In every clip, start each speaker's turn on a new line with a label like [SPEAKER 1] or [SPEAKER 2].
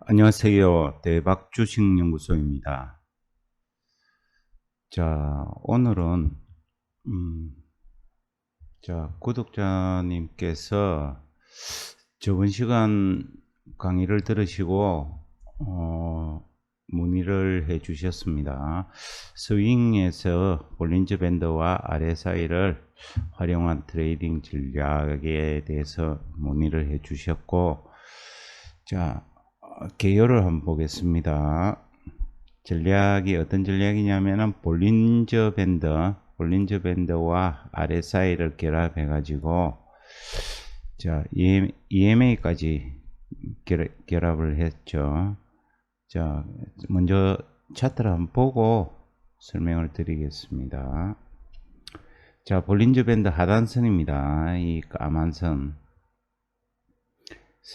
[SPEAKER 1] 안녕하세요. 대박 주식 연구소입니다. 자, 오늘은, 음, 자, 구독자님께서 저번 시간 강의를 들으시고, 어, 문의를 해 주셨습니다. 스윙에서 볼린저 밴드와 RSI를 활용한 트레이딩 전략에 대해서 문의를 해 주셨고, 자, 어, 개요를 한번 보겠습니다. 전략이 어떤 전략이냐면은 볼린저 밴드, 볼린저 밴드와 RSI를 결합해 가지고 자, EMA까지 결합을 했죠. 자, 먼저 차트를 한번 보고 설명을 드리겠습니다. 자, 볼린저 밴드 하단선입니다. 이 까만 선.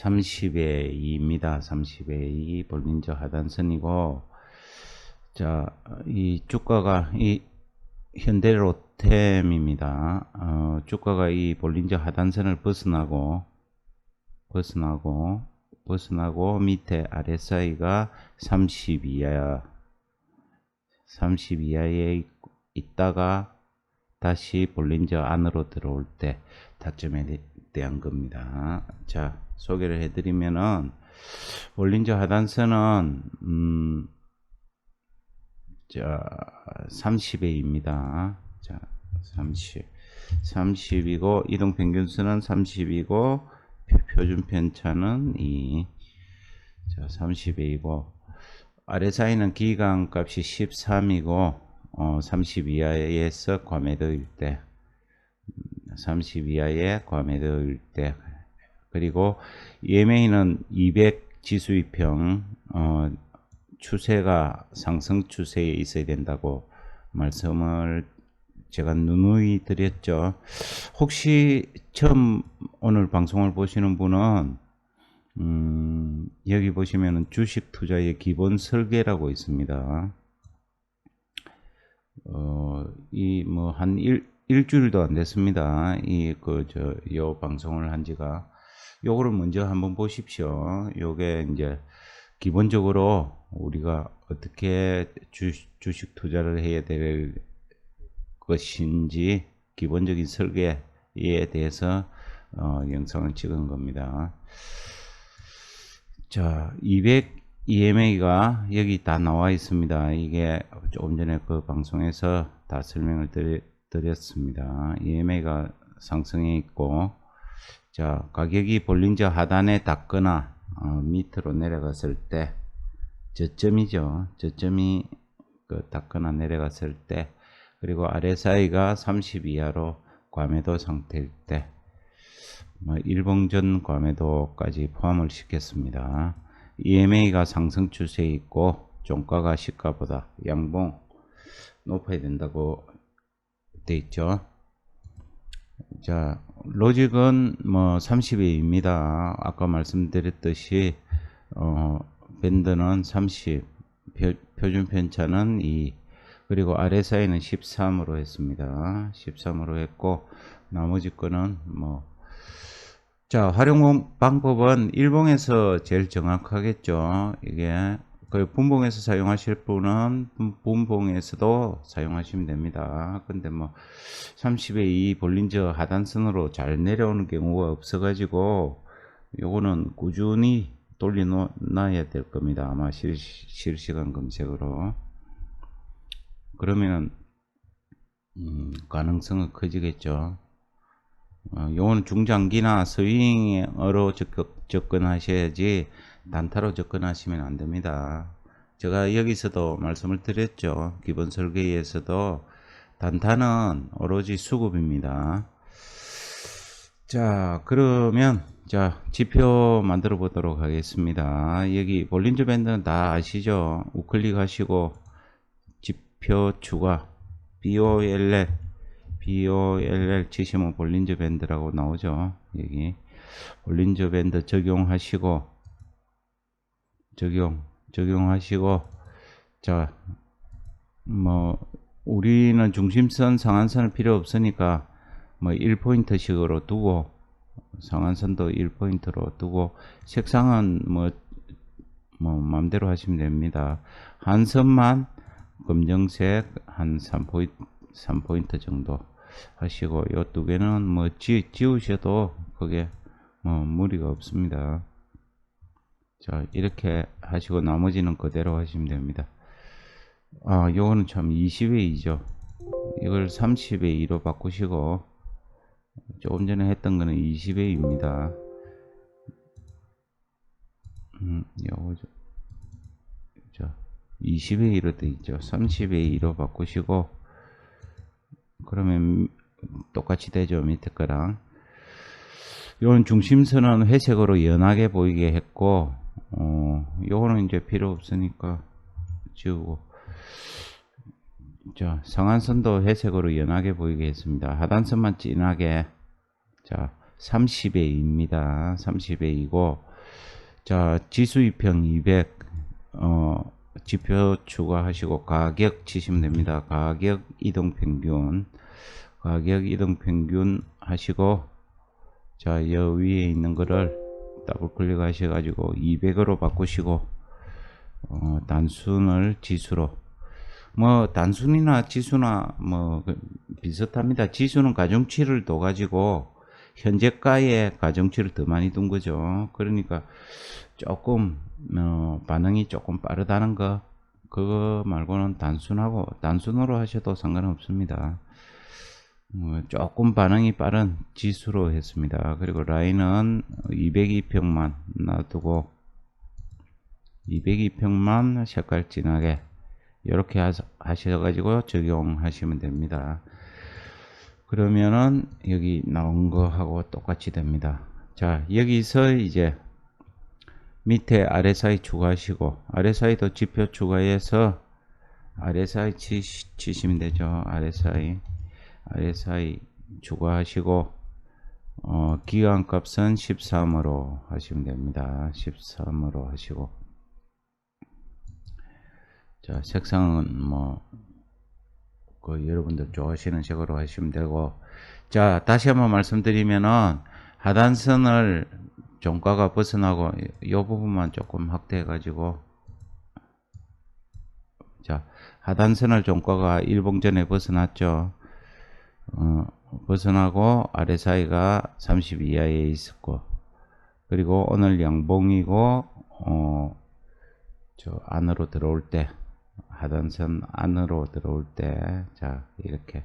[SPEAKER 1] 30의 2입니다. 30의 2 볼린저 하단선이고 자, 이 주가가 이 현대 로템입니다. 어, 주가가 이 볼린저 하단선을 벗어나고 벗어나고 벗어나고 밑에 RSI가 30 이하 30 이하에 있다가 다시 볼린저 안으로 들어올 때 타점에 대한 겁니다. 자, 소개를 해드리면은 볼린저 하단선은 음, 자 30회입니다. 자 30, 30이고 이동 평균선은 30이고 표준 편차는 2. 자 30회이고 RSI는 기간 값이 13이고 어, 30 이하에서 과매도일 때 30 이하의 과매도일 때 그리고 EMA는 200 지수이평 어, 추세가 상승 추세에 있어야 된다고 말씀을 제가 누누이 드렸죠. 혹시 처음 오늘 방송을 보시는 분은 음, 여기 보시면 주식 투자의 기본 설계라고 있습니다. 어, 이 뭐 한 일, 일주일도 안 됐습니다. 이 그 저 요 방송을 한 지가 요거를 먼저 한번 보십시오. 요게 이제 기본적으로 우리가 어떻게 주, 주식 투자를 해야 될 것인지 기본적인 설계에 대해서 어, 영상을 찍은 겁니다. 자, 200 EMA가 여기 다 나와 있습니다. 이게 조금 전에 그 방송에서 다 설명을 드렸습니다. EMA가 상승해 있고, 자, 가격이 볼린저 하단에 닿거나 어, 밑으로 내려갔을 때 저점이죠. 저점이 그 닿거나 내려갔을 때 그리고 RSI가 30 이하로 과매도 상태일 때뭐 일봉전 과매도까지 포함을 시켰습니다. EMA가 상승 추세에 있고 종가가 시가보다 양봉 높아야 된다고 돼 있죠. 자, 로직은 뭐 30회입니다. 아까 말씀드렸듯이 어, 밴드는 30, 표, 표준 편차는 2, 그리고 RSI는 13으로 했습니다. 13으로 했고 나머지 거는 뭐 자, 활용 방법은 일봉에서 제일 정확하겠죠. 이게 그 분봉에서 사용하실 분은 분봉에서도 사용하시면 됩니다. 근데 뭐 30의 2 볼린저 하단선으로 잘 내려오는 경우가 없어 가지고 요거는 꾸준히 돌려놔야 될 겁니다. 아마 실, 실시간 검색으로 그러면 음, 가능성은 커지겠죠. 어, 요거는 중장기나 스윙으로 적극, 접근하셔야지 단타로 접근하시면 안 됩니다. 제가 여기서도 말씀을 드렸죠. 기본 설계에서도 단타는 오로지 수급입니다. 자, 그러면 자, 지표 만들어 보도록 하겠습니다. 여기 볼린저 밴드는 다 아시죠? 우클릭 하시고 지표 추가 BOLL BOLL 치시면 볼린저 밴드라고 나오죠. 여기 볼린저 밴드 적용하시고 적용 적용하시고 자 뭐 우리는 중심선 상한선은 필요 없으니까 뭐 1포인트씩으로 두고 상한선도 1포인트로 두고 색상은 뭐, 뭐 마음대로 하시면 됩니다. 한 선만 검정색 한 3포인트, 3포인트 정도 하시고 요두 개는 뭐 지, 지우셔도 그게 뭐 무리가 없습니다. 자 이렇게 하시고 나머지는 그대로 하시면 됩니다. 아 요거는 참 20의 2죠. 이걸 30의 2로 바꾸시고 조금 전에 했던 거는 20의 2입니다. 음, 요거죠. 자, 20의 2로 돼 있죠. 30의 2로 바꾸시고 그러면 똑같이 되죠. 밑에 거랑. 요건 중심선은 회색으로 연하게 보이게 했고 어, 요거는 이제 필요 없으니까 지우고 자 상한선도 회색으로 연하게 보이게 했습니다. 하단선만 진하게 자 30의 2입니다. 30의 2고 자 지수 이평 200 어, 지표 추가하시고 가격 치시면 됩니다. 가격 이동평균 가격 이동평균 하시고 자, 여 위에 있는 거를 더블 클릭 하셔 가지고 200으로 바꾸시고, 어, 단순을 지수로. 뭐, 단순이나 지수나 뭐, 그 비슷합니다. 지수는 가중치를 둬 가지고, 현재가의 가중치를 더 많이 둔 거죠. 그러니까 조금, 어, 반응이 조금 빠르다는 거, 그거 말고는 단순하고, 단순으로 하셔도 상관없습니다. 어, 조금 반응이 빠른 지수로 했습니다. 그리고 라인은 202평만 놔두고 202평만 색깔 진하게 이렇게 하셔가지고 적용하시면 됩니다. 그러면은 여기 나온 거하고 똑같이 됩니다. 자 여기서 이제 밑에 RSI 추가하시고 RSI도 지표 추가해서 RSI 치, 치시면 되죠. RSI RSI 추가하시고 어, 기간값은 13으로 하시면 됩니다. 13으로 하시고 자 색상은 뭐 그 여러분들 좋아하시는 색으로 하시면 되고. 자 다시 한번 말씀드리면은 하단선을 종가가 벗어나고 이 부분만 조금 확대해 가지고. 자 하단선을 종가가 일봉전에 벗어났죠. 어, 벗어나고 RSI가 30 이하에 있었고. 그리고 오늘 양봉이고 어, 저 안으로 들어올 때 하단 선 안으로 들어올 때 자 이렇게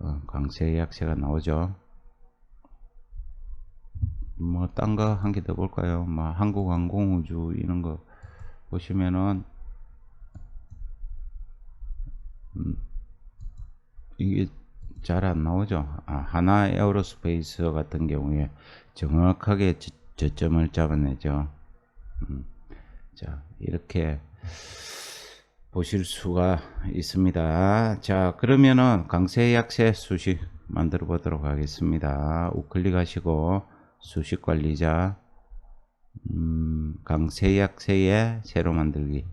[SPEAKER 1] 어, 강세 약세가 나오죠 뭐 딴 거 한 개 더 볼까요 뭐 한국항공우주 이런 거 보시면은 음, 이게 잘 안 나오죠. 아, 하나 에어로스페이스 같은 경우에 정확하게 저, 저점을 잡아내죠. 음, 자, 이렇게 보실 수가 있습니다. 자, 그러면은 강세 약세 수식 만들어 보도록 하겠습니다. 우클릭 하시고 수식 관리자 음, 강세 약세의 새로 만들기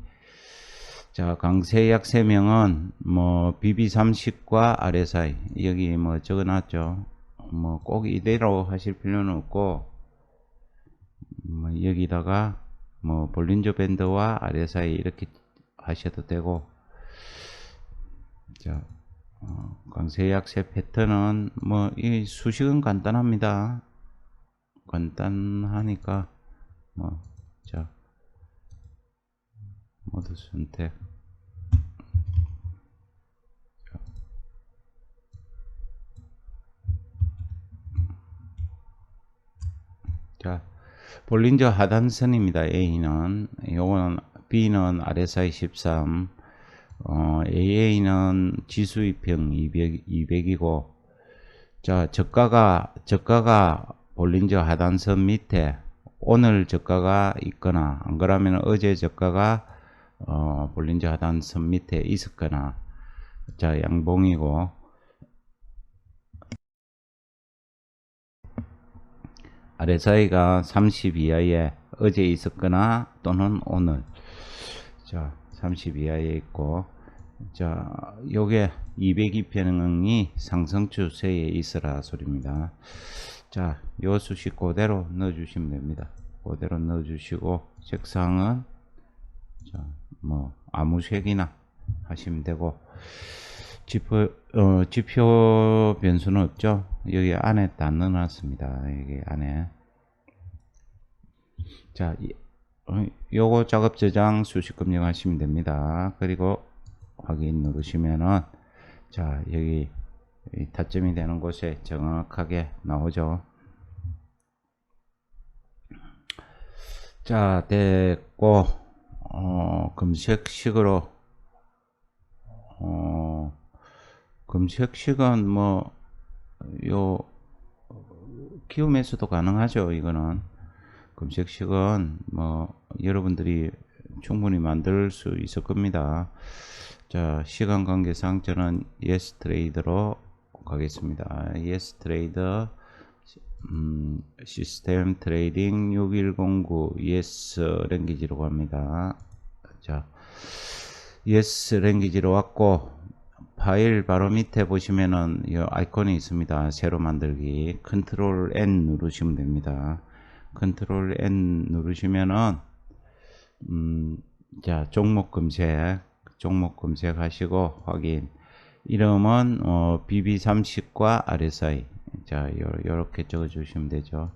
[SPEAKER 1] 자, 강세 약세명은 뭐 BB30과 RSI 여기 뭐 적어 놨죠. 뭐 꼭 이대로 하실 필요는 없고 뭐 여기다가 뭐 볼린저 밴드와 RSI 이렇게 하셔도 되고. 자 어, 강세 약세 패턴은 뭐 이 수식은 간단합니다. 간단하니까 뭐 자 모두 선택. 자 볼린저 하단선입니다. A는. 요거는 B는 RSI 13 어, AA는 지수이평 200, 200이고 자 저가가 저가가 볼린저 하단선 밑에 오늘 저가가 있거나 안 그러면 어제 저가가 어, 볼린저 하단선 밑에 있었거나 자 양봉이고. RSI가 30 이하에 어제 있었거나 또는 오늘 자30 이하에 있고 자, 요게 202평이 상승 추세에 있으라 소리입니다. 자, 요 수식 그대로 넣어 주시면 됩니다. 그대로 넣어 주시고 색상은 자, 뭐 아무 색이나 하시면 되고 지표 어, 지표 변수는 없죠. 여기 안에 다 넣어놨습니다. 여기 안에 자, 요거 작업 저장 수식 검증하시면 됩니다. 그리고 확인 누르시면은 자 여기 이 타점이 되는 곳에 정확하게 나오죠. 자 됐고 어, 검색식으로 어, 검색식은 뭐 요 키움에서도 가능하죠. 이거는 검색식은 뭐 여러분들이 충분히 만들 수 있을 겁니다. 자, 시간 관계상 저는 yes 트레이더로 가겠습니다. yes 트레이더 음, 시스템 트레이딩 6109 yes 랭귀지로 갑니다. 자, yes 랭귀지로 왔고 파일 바로 밑에 보시면은 이 아이콘이 있습니다. 새로 만들기 컨트롤 N 누르시면 됩니다. 컨트롤 N 누르시면은 음, 자 종목 검색 종목 검색하시고 확인. 이름은 어, BB30과 RSI 자 요, 요렇게 적어 주시면 되죠.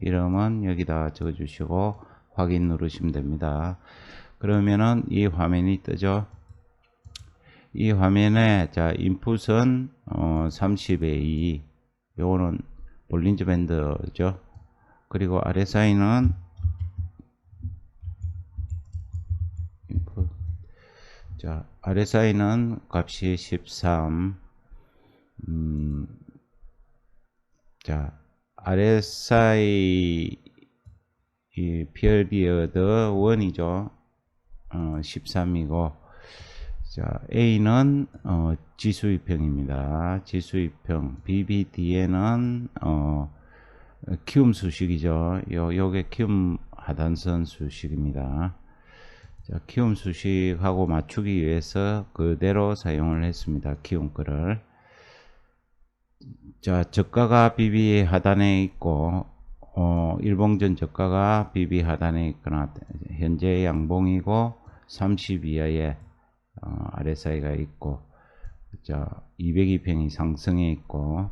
[SPEAKER 1] 이름은 여기다 적어 주시고 확인 누르시면 됩니다. 그러면은 이 화면이 뜨죠? 이 화면에 자 인풋은 어, 30에 2 요거는 볼린저 밴드죠 그리고 RSI는 자 RSI는 값이 13 음, 자 RSI 이 피어비어드 1이죠. 어, 13이고. 자 A는 어, 지수입평입니다. 지수입평 BBD에는 어, 키움 수식이죠 요, 요게 키움 하단선 수식입니다 자, 키움 수식하고 맞추기 위해서 그대로 사용을 했습니다. 키움 거를. 자, 저가가 BB 하단에 있고, 어, 일봉전 저가가 BB 하단에 있거나, 현재 양봉이고, 30 이하의, 어, RSI가 있고, 자, 202평이 상승해 있고,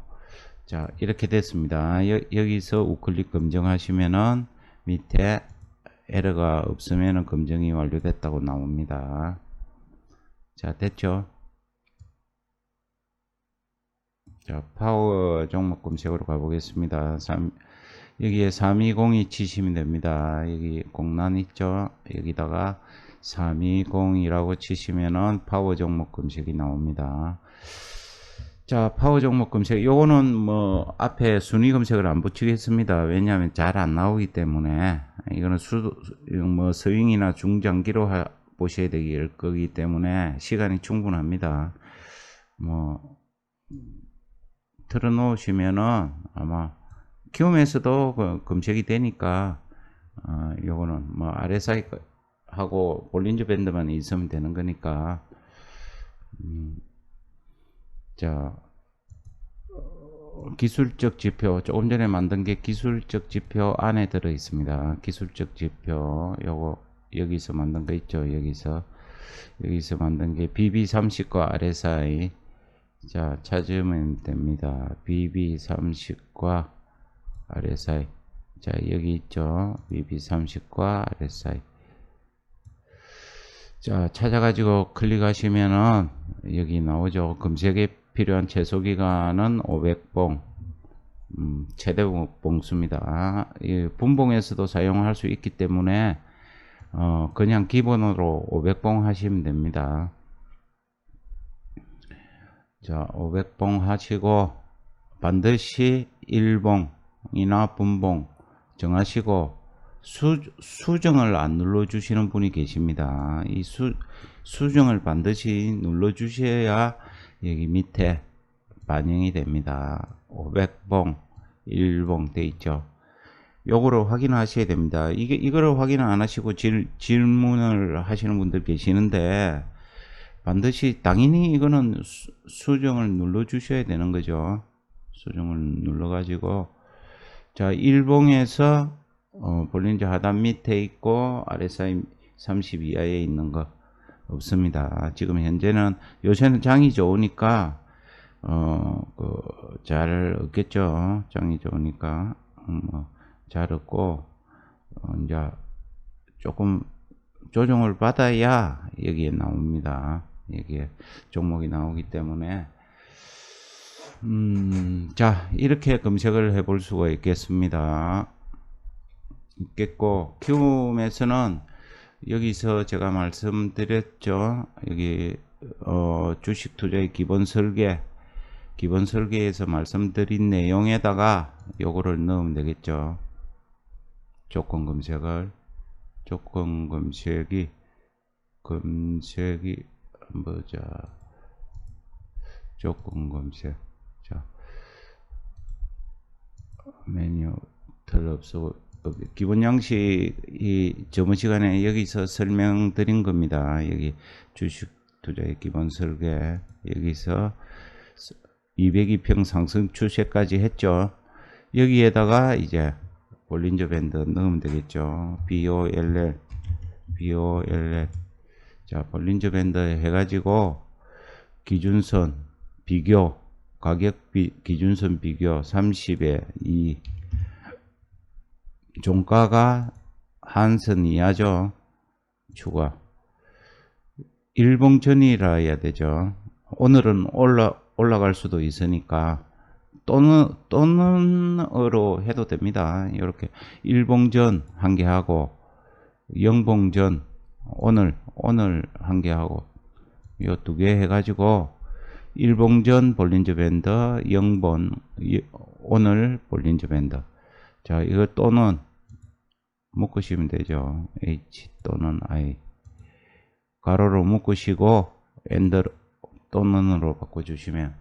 [SPEAKER 1] 자, 이렇게 됐습니다. 여, 여기서 우클릭 검증하시면은 밑에 에러가 없으면 검증이 완료됐다고 나옵니다. 자, 됐죠? 자, 파워 종목 검색으로 가보겠습니다. 3, 여기에 320이 치시면 됩니다. 여기 공란 있죠? 여기다가 320이라고 치시면은 파워 종목 검색이 나옵니다. 자, 파워 종목 검색. 요거는 뭐 앞에 순위 검색을 안 붙이겠습니다. 왜냐하면 잘 안 나오기 때문에 이거는 수, 뭐 스윙이나 중장기로 하, 보셔야 될 거기 때문에 시간이 충분합니다. 뭐 틀어 놓으시면은 아마 키움에서도 그 검색이 되니까 어, 요거는 뭐 RSI 하고 볼린저 밴드만 있으면 되는 거니까 음, 자 어, 기술적 지표 조금 전에 만든 게 기술적 지표 안에 들어 있습니다. 기술적 지표 요거 여기서 만든 거 있죠? 여기서. 여기서 만든 게 BB30과 RSI 자 찾으면 됩니다. BB30과 RSI 자 여기 있죠? BB30과 RSI 자 찾아가지고 클릭하시면은 여기 나오죠. 검색에 필요한 최소 기간은 500봉 음, 최대 봉수입니다. 이 분봉에서도 사용할 수 있기 때문에 어, 그냥 기본으로 500봉 하시면 됩니다. 자 500봉 하시고 반드시 1봉이나 분봉 정하시고 수, 수정을 안 눌러 주시는 분이 계십니다. 이 수, 수정을 반드시 눌러 주셔야 여기 밑에 반영이 됩니다. 500봉 1봉 돼 있죠. 요거를 확인하셔야 됩니다. 이게 이거를 확인 안 하시고 질, 질문을 하시는 분들 계시는데 반드시 당연히 이거는 수, 수정을 눌러 주셔야 되는 거죠. 수정을 눌러 가지고 자 일봉에서 어, 볼린저 하단 밑에 있고 RSI 30 이하에 있는 거 없습니다. 지금 현재는 요새는 장이 좋으니까 어 그잘 얻겠죠. 장이 좋으니까 음, 뭐잘 얻고 어, 이제 조금 조정을 받아야 여기에 나옵니다. 여기에 종목이 나오기 때문에 음, 자 이렇게 검색을 해 볼 수가 있겠습니다. 있겠고 키움에서는 여기서 제가 말씀드렸죠. 여기 어, 주식 투자의 기본 설계 기본 설계에서 말씀드린 내용에다가 요거를 넣으면 되겠죠. 조건 검색을 조건 검색이 검색이 뭐자 조건 검색 자 메뉴 털 없어 기본 양식이 저번 시간에 여기서 설명드린 겁니다. 여기 주식 투자의 기본 설계 여기서 202평 상승 추세까지 했죠. 여기에다가 이제 볼린저 밴드 넣으면 되겠죠. BOLL, BOLL. 자, 볼린저 밴드 해가지고 기준선 비교, 가격 비, 기준선 비교 30에 2. 종가가 한선 이하죠. 추가. 일봉전이라 해야 되죠. 오늘은 올라, 올라갈 수도 있으니까 또는 또는으로 해도 됩니다. 이렇게 일봉전 한 개 하고 영봉전 오늘 오늘 한 개 하고 요 두 개 해가지고 일봉전 볼린저 밴드 영본 오늘 볼린저 밴드 자 이거 또는 묶으시면 되죠. H 또는 I 가로로 묶으시고 엔더 또는으로 바꿔주시면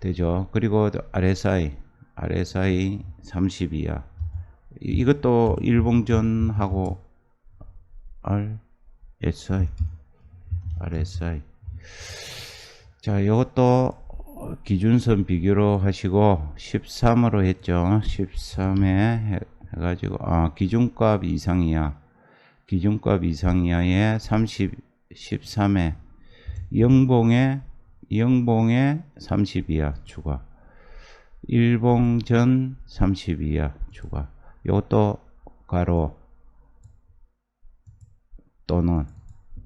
[SPEAKER 1] 되죠. 그리고 RSI, RSI 30 이하. 이것도 일봉전하고 RSI, RSI. 자, 이것도 기준선 비교로 하시고 13으로 했죠. 13에 해가지고 아 기준값 이상 이야. 기준값 이상이야에 30, 13에 영봉에 영봉에 32야 추가 일봉전 32야 추가 요것도 가로 또는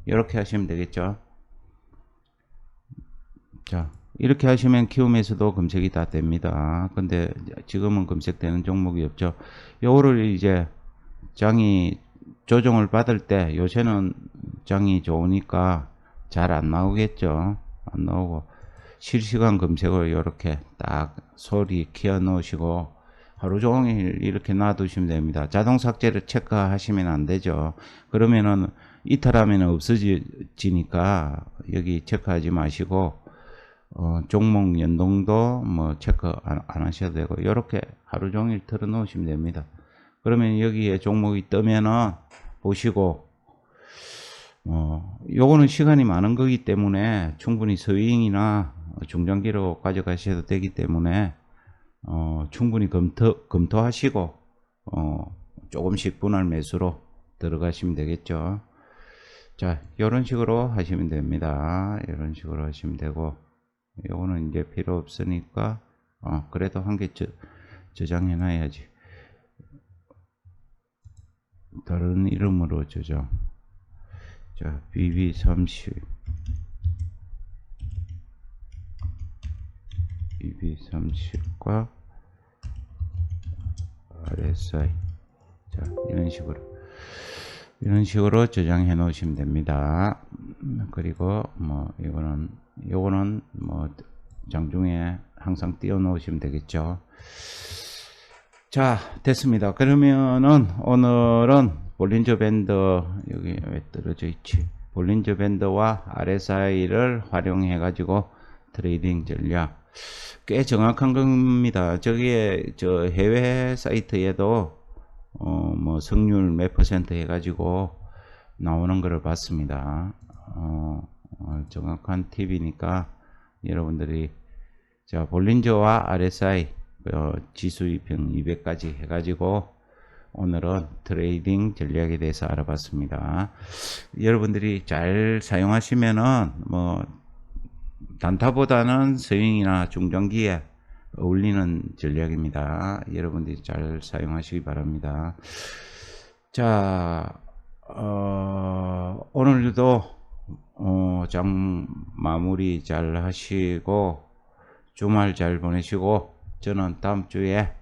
[SPEAKER 1] 이렇게 하시면 되겠죠 자 이렇게 하시면 키움에서도 검색이 다 됩니다 근데 지금은 검색되는 종목이 없죠 요거를 이제 장이 조정을 받을 때 요새는 장이 좋으니까 잘 안 나오겠죠 안 나오고 실시간 검색을 이렇게 딱 소리 키워 놓으시고 하루 종일 이렇게 놔두시면 됩니다. 자동 삭제를 체크하시면 안 되죠. 그러면은 이탈하면 없어지니까 여기 체크하지 마시고 어, 종목 연동도 뭐 체크 안, 안 하셔도 되고 이렇게 하루 종일 틀어 놓으시면 됩니다. 그러면 여기에 종목이 뜨면은 보시고 어, 요거는 시간이 많은 거기 때문에 충분히 서윙이나 중장기로 가져가셔도 되기 때문에 어, 충분히 검토, 검토하시고 어, 조금씩 분할 매수로 들어가시면 되겠죠. 자, 이런 식으로 하시면 됩니다. 이런 식으로 하시면 되고 요거는 이제 필요 없으니까 어, 그래도 한 개 저장해 놔야지. 다른 이름으로 저장. 자, BB30 BB30과 RSI 자, 이런 식으로 이런 식으로 저장해 놓으시면 됩니다. 그리고 뭐 이거는 요거는 뭐 장중에 항상 띄워 놓으시면 되겠죠. 자, 됐습니다. 그러면은 오늘은 볼린저 밴드 여기 왜 떨어져 있지? 볼린저 밴드와 RSI를 활용해 가지고 트레이딩 전략 꽤 정확한 겁니다. 저기에 저 해외 사이트에도 어 뭐 성률 몇 퍼센트 해 가지고 나오는 것을 봤습니다. 어 어, 정확한 팁이니까 여러분들이 자 볼린저와 RSI 어, 지수 이평 200까지 해가지고 오늘은 트레이딩 전략에 대해서 알아봤습니다. 여러분들이 잘 사용하시면은 뭐 단타보다는 스윙이나 중장기에 어울리는 전략입니다. 여러분들이 잘 사용하시기 바랍니다. 자, 어, 오늘도 어, 장 마무리 잘 하시고 주말 잘 보내시고 저는 다음 주에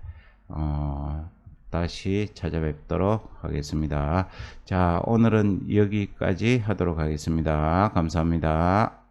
[SPEAKER 1] 어, 다시 찾아뵙도록 하겠습니다. 자, 오늘은 여기까지 하도록 하겠습니다. 감사합니다.